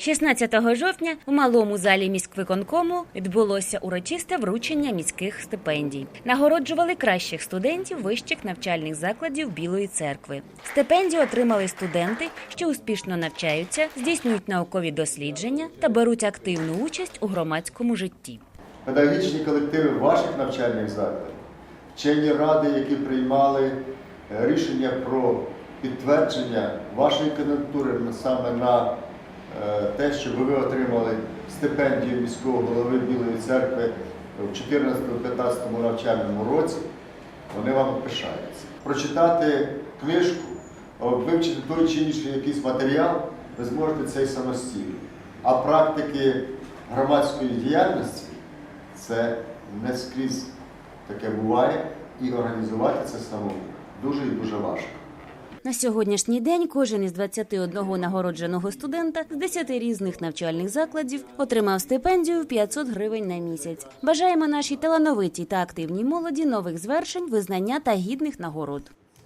16 жовтня у малому залі міськвиконкому відбулося урочисте вручення міських стипендій. Нагороджували кращих студентів вищих навчальних закладів Білої церкви. Стипендії отримали студенти, що успішно навчаються, здійснюють наукові дослідження та беруть активну участь у громадському житті. педагогічні колективи ваших навчальних закладів, вчені ради, які приймали е, рішення про підтвердження вашої кандидатури саме на те, щоб ви отримали стипендію міського голови Білої церкви в 2014-2015 навчальному році, вони вам пишаються. Прочитати книжку, вивчити той чи інший якийсь матеріал, ви зможете це й самостійно. А практики громадської діяльності це не скрізь таке буває, і організувати це самому дуже і дуже важко. На сьогоднішній день кожен із 21 нагородженого студента з 10 різних навчальних закладів отримав стипендію в 500 гривень на місяць. Бажаємо нашій талановитій та активній молоді нових звершень, визнання та гідних нагород.